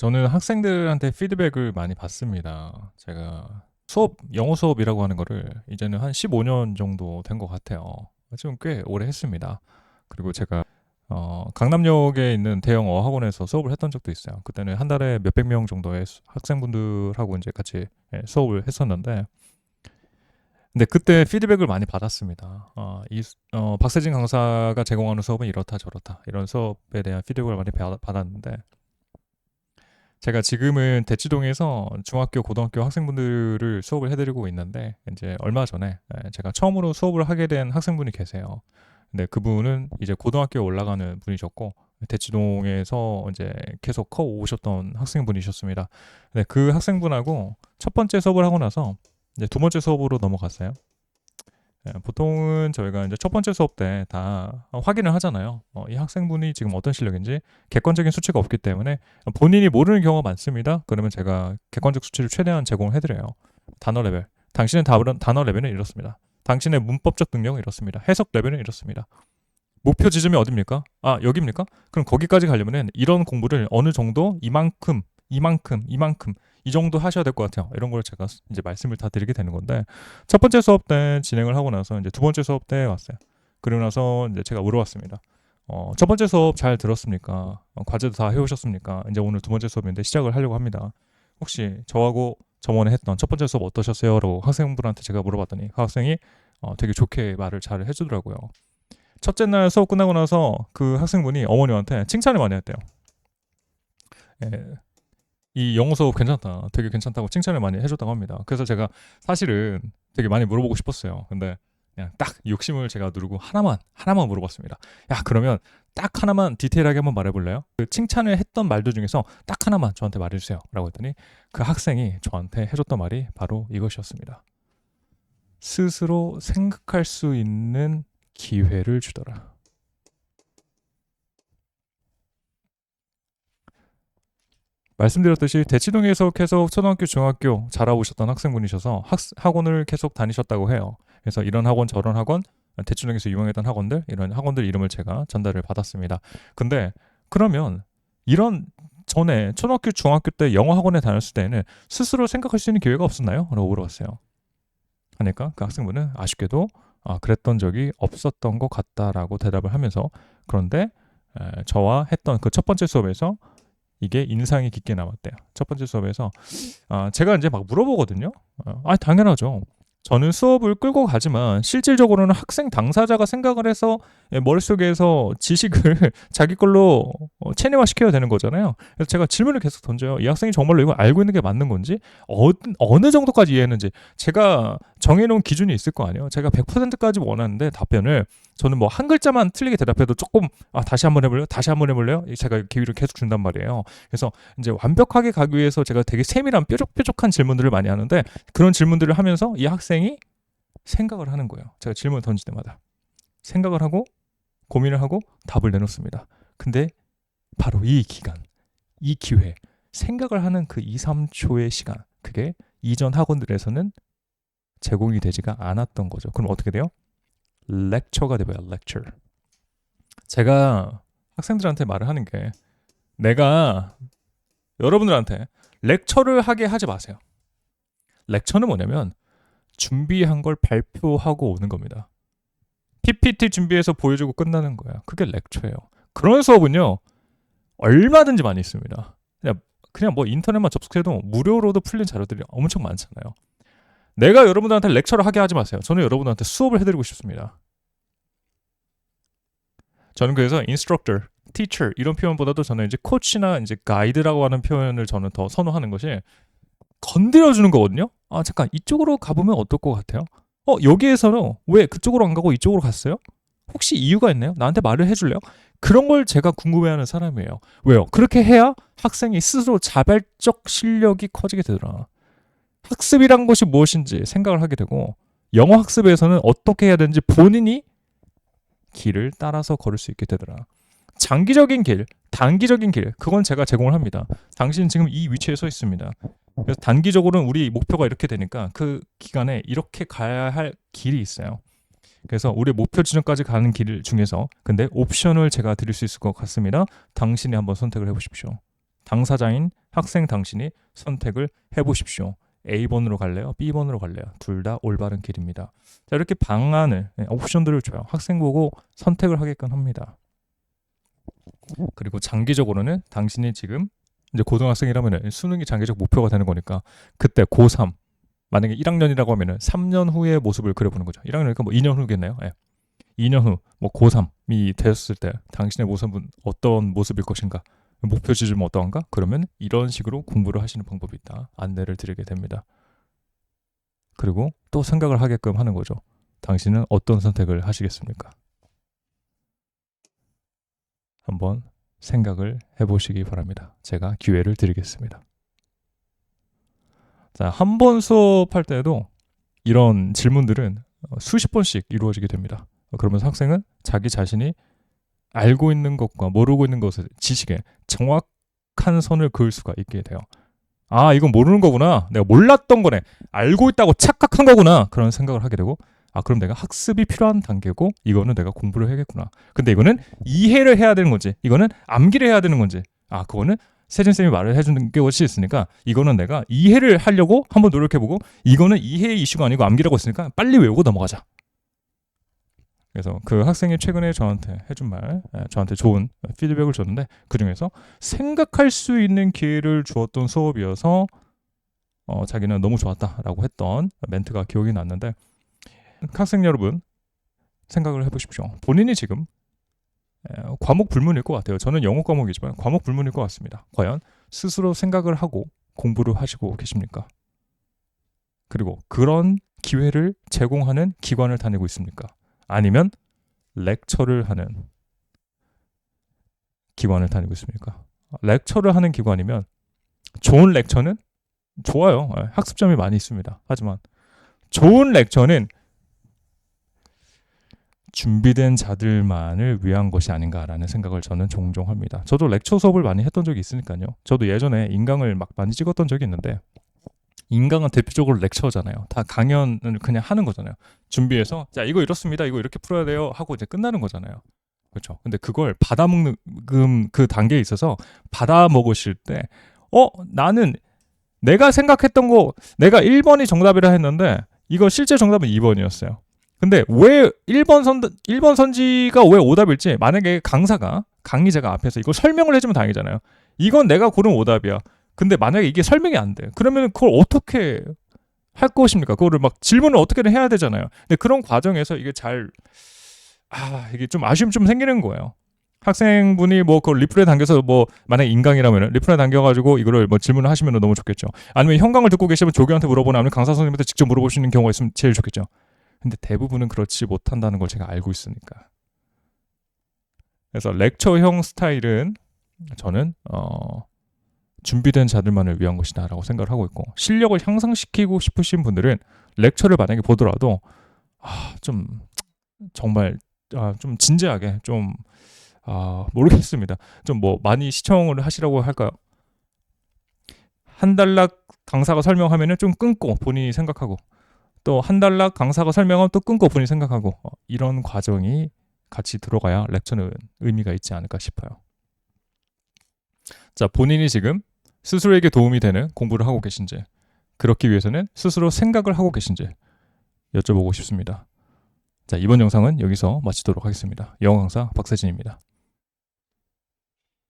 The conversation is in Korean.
저는 학생들한테 피드백을 많이 받습니다. 제가 수업, 영어 수업이라고 하는 거를 이제는 한 15년 정도 된 것 같아요. 지금 꽤 오래 했습니다. 그리고 제가 어, 강남역에 있는 대형 어학원에서 수업을 했던 적도 있어요. 그때는 한 달에 몇백 명 정도의 수- 학생분들하고 이제 같이 예, 수업을 했었는데, 근데 그때 피드백을 많이 받았습니다. 어, 이 수- 어, 박세진 강사가 제공하는 수업은 이렇다 저렇다 이런 수업에 대한 피드백을 많이 받- 받았는데, 제가 지금은 대치동에서 중학교, 고등학교 학생분들을 수업을 해드리고 있는데 이제 얼마 전에 예, 제가 처음으로 수업을 하게 된 학생분이 계세요. 근데 그분은 이제 고등학교에 올라가는 분이셨고 대치동에서 이제 계속 커 오셨던 학생분이셨습니다. 근데 그 학생분하고 첫 번째 수업을 하고 나서 이제 두 번째 수업으로 넘어갔어요. 예, 보통은 저희가 이제 첫 번째 수업 때 다 확인을 하잖아요. 어, 이 학생분이 지금 어떤 실력인지 객관적인 수치가 없기 때문에 본인이 모르는 경우가 많습니다. 그러면 제가 객관적 수치를 최대한 제공을 해드려요. 단어 레벨. 당신의 답은 단어 레벨은 이렇습니다. 당신의 문법적 능력은 이렇습니다. 해석 레벨은 이렇습니다. 목표 지점이 어딥니까? 아 여기입니까? 그럼 거기까지 가려면은 이런 공부를 어느 정도 이만큼, 이만큼, 이만큼 이 정도 하셔야 될 것 같아요. 이런 걸 제가 이제 말씀을 다 드리게 되는 건데 첫 번째 수업 때 진행을 하고 나서 이제 두 번째 수업 때 왔어요. 그리고 나서 이제 제가 물어봤습니다. 어, 첫 번째 수업 잘 들었습니까? 어, 과제도 다 해오셨습니까? 이제 오늘 두 번째 수업인데 시작을 하려고 합니다. 혹시 저하고 저번에 했던 첫 번째 수업 어떠셨어요? 라고 학생분한테 제가 물어봤더니 그 학생이 어, 되게 좋게 말을 잘 해주더라고요. 첫째 날 수업 끝나고 나서 그 학생분이 어머니한테 칭찬을 많이 했대요. 예, 이 영어 수업 괜찮다, 되게 괜찮다고 칭찬을 많이 해줬다고 합니다. 그래서 제가 사실은 되게 많이 물어보고 싶었어요. 근데 그냥 딱 욕심을 제가 누르고 하나만 하나만 물어봤습니다. 야 그러면 딱 하나만 디테일하게 한번 말해볼래요? 그 칭찬을 했던 말들 중에서 딱 하나만 저한테 말해주세요라고 했더니 그 학생이 저한테 해줬던 말이 바로 이것이었습니다. 스스로 생각할 수 있는 기회를 주더라. 말씀드렸듯이 대치동에서 계속 초등학교, 중학교 자라오셨던 학생분이셔서 학, 학원을 계속 다니셨다고 해요. 그래서 이런 학원, 저런 학원, 대치동에서 유명했던 학원들, 이런 학원들 이름을 제가 전달을 받았습니다. 근데 그러면 이런 전에 초등학교, 중학교 때 영어 학원에 다녔을 때는 스스로 생각할 수 있는 기회가 없었나요? 라고 물어봤어요. 하니까 그 학생분은 아쉽게도 아, 그랬던 적이 없었던 것 같다라고 대답을 하면서 그런데 에, 저와 했던 그 첫 번째 수업에서 이게 인상이 깊게 남았대요. 첫 번째 수업에서 아, 제가 이제 막 물어보거든요. 어, 아, 당연하죠. 저는 수업을 끌고 가지만 실질적으로는 학생 당사자가 생각을 해서 예, 머릿속에서 지식을 자기 걸로 어, 체내화 시켜야 되는 거잖아요. 그래서 제가 질문을 계속 던져요. 이 학생이 정말로 이걸 알고 있는 게 맞는 건지 어, 어느 정도까지 이해했는지 제가 정해놓은 기준이 있을 거 아니에요. 제가 100%까지 원하는데 답변을 저는 뭐 한 글자만 틀리게 대답해도 조금 아 다시 한번 해볼래요? 다시 한번 해볼래요? 제가 기회를 계속 준단 말이에요. 그래서 이제 완벽하게 가기 위해서 제가 되게 세밀한 뾰족뾰족한 질문들을 많이 하는데 그런 질문들을 하면서 이 학생이 생각을 하는 거예요. 제가 질문을 던질 때마다 생각을 하고 고민을 하고 답을 내놓습니다. 근데 바로 이 기간, 이 기회, 생각을 하는 그 2, 3초의 시간, 그게 이전 학원들에서는 제공이 되지가 않았던 거죠. 그럼 어떻게 돼요? 렉처가 돼봐요. 렉처. 제가 학생들한테 말을 하는 게 내가 여러분들한테 렉처를 하게 하지 마세요. 렉처는 뭐냐면 준비한 걸 발표하고 오는 겁니다. PPT 준비해서 보여주고 끝나는 거야. 그게 렉처예요. 그런 수업은요 얼마든지 많이 있습니다. 그냥 그냥 뭐 인터넷만 접속해도 무료로도 풀린 자료들이 엄청 많잖아요. 내가 여러분들한테 렉처를 하게 하지 마세요. 저는 여러분들한테 수업을 해드리고 싶습니다. 저는 그래서 instructor, teacher 이런 표현보다도 저는 이제 코치나 이제 가이드라고 하는 표현을 저는 더 선호하는 것이 건드려 주는 거거든요. 아 잠깐 이쪽으로 가보면 어떨 것 같아요? 어 여기에서는 왜 그쪽으로 안 가고 이쪽으로 갔어요? 혹시 이유가 있나요? 나한테 말을 해줄래요? 그런 걸 제가 궁금해하는 사람이에요. 왜요? 그렇게 해야 학생이 스스로 자발적 실력이 커지게 되더라. 학습이란 것이 무엇인지 생각을 하게 되고 영어 학습에서는 어떻게 해야 되는지 본인이 길을 따라서 걸을 수 있게 되더라. 장기적인 길, 단기적인 길, 그건 제가 제공을 합니다. 당신 지금 이 위치에 서 있습니다. 그래서 단기적으로는 우리 목표가 이렇게 되니까 그 기간에 이렇게 가야 할 길이 있어요. 그래서 우리 목표 지점까지 가는 길 중에서 근데 옵션을 제가 드릴 수 있을 것 같습니다. 당신이 한번 선택을 해보십시오. 당사자인 학생 당신이 선택을 해보십시오. A번으로 갈래요? B번으로 갈래요? 둘 다 올바른 길입니다. 자, 이렇게 방안을, 네, 옵션들을 줘요. 학생 보고 선택을 하게끔 합니다. 그리고 장기적으로는 당신이 지금 이제 고등학생이라면 수능이 장기적 목표가 되는 거니까 그때 고3 만약에 1학년이라고 하면은 3년 후의 모습을 그려보는 거죠. 1학년이니까 뭐 2년 후겠네요. 예. 2년 후 뭐 고3이 되었을 때 당신의 모습은 어떤 모습일 것인가? 목표 지점은 어떠한가? 그러면 이런 식으로 공부를 하시는 방법이 있다. 안내를 드리게 됩니다. 그리고 또 생각을 하게끔 하는 거죠. 당신은 어떤 선택을 하시겠습니까? 한번 생각을 해보시기 바랍니다. 제가 기회를 드리겠습니다. 자, 한 번 수업할 때도 이런 질문들은 어, 수십 번씩 이루어지게 됩니다. 어, 그러면서 학생은 자기 자신이 알고 있는 것과 모르고 있는 것의 지식에 정확한 선을 그을 수가 있게 돼요. 아, 이건 모르는 거구나. 내가 몰랐던 거네. 알고 있다고 착각한 거구나. 그런 생각을 하게 되고, 아, 그럼 내가 학습이 필요한 단계고, 이거는 내가 공부를 해야겠구나. 근데 이거는 이해를 해야 되는 건지, 이거는 암기를 해야 되는 건지, 아, 그거는 세진쌤이 말을 해주는 것이 있으니까, 이거는 내가 이해를 하려고 한번 노력해보고, 이거는 이해의 이슈가 아니고 암기라고 했으니까 빨리 외우고 넘어가자. 그래서 그 학생이 최근에 저한테 해준 말, 에, 저한테 좋은 피드백을 줬는데 그 중에서 생각할 수 있는 기회를 주었던 수업이어서 어, 자기는 너무 좋았다라고 했던 멘트가 기억이 났는데 학생 여러분 생각을 해보십시오. 본인이 지금 에, 과목 불문일 것 같아요. 저는 영어 과목이지만 과목 불문일 것 같습니다. 과연 스스로 생각을 하고 공부를 하시고 계십니까? 그리고 그런 기회를 제공하는 기관을 다니고 있습니까? 아니면 렉처를 하는 기관을 다니고 있습니까? 렉처를 하는 기관이면 좋은 렉처는 좋아요. 예, 학습점이 많이 있습니다. 하지만 좋은 렉처는 준비된 자들만을 위한 것이 아닌가라는 생각을 저는 종종 합니다. 저도 렉처 수업을 많이 했던 적이 있으니까요. 저도 예전에 인강을 막 많이 찍었던 적이 있는데 인강은 대표적으로 렉처잖아요. 다 강연을 그냥 하는 거잖아요. 준비해서 자 이거 이렇습니다. 이거 이렇게 풀어야 돼요. 하고 이제 끝나는 거잖아요. 그렇죠. 근데 그걸 받아 먹는 그 단계에 있어서 받아 먹으실 때 어 나는 내가 생각했던 거 내가 1번이 정답이라 했는데 이거 실제 정답은 2번이었어요. 근데 왜 1번 선 1번 선지가 왜 오답일지 만약에 강사가 강의자가 앞에서 이걸 설명을 해주면 다행이잖아요. 이건 내가 고른 오답이야. 근데 만약에 이게 설명이 안 돼. 그러면 그걸 어떻게 할 것입니까? 그거를 막 질문을 어떻게든 해야 되잖아요. 근데 그런 과정에서 이게 잘, 아, 이게 좀 아쉬움 좀 생기는 거예요. 학생분이 뭐 그 리플에 당겨서 뭐 만약 에 인강이라면 리플에 당겨가지고 이거를 뭐 질문을 하시면 너무 좋겠죠. 아니면 현강을 듣고 계시면 조교한테 물어보나 아니면 강사 선생님한테 직접 물어보시는 경우가 있으면 제일 좋겠죠. 근데 대부분은 그렇지 못한다는 걸 제가 알고 있으니까. 그래서 렉처형 스타일은 저는 어 준비된 자들만을 위한 것이다라고 생각을 하고 있고 실력을 향상시키고 싶으신 분들은 렉처를 만약에 보더라도 아, 좀 정말 아, 좀 진지하게 좀 아, 모르겠습니다. 좀 뭐 많이 시청을 하시라고 할까요? 한 달락 강사가 설명하면은 좀 끊고 본인이 생각하고 또 한 달락 강사가 설명하면 또 끊고 본인이 생각하고 어, 이런 과정이 같이 들어가야 렉처는 의미가 있지 않을까 싶어요. 자, 본인이 지금 스스로에게 도움이 되는 공부를 하고 계신지, 그렇기 위해서는 스스로 생각을 하고 계신지 여쭤보고 싶습니다. 자, 이번 영상은 여기서 마치도록 하겠습니다. 영어 강사 박세진입니다.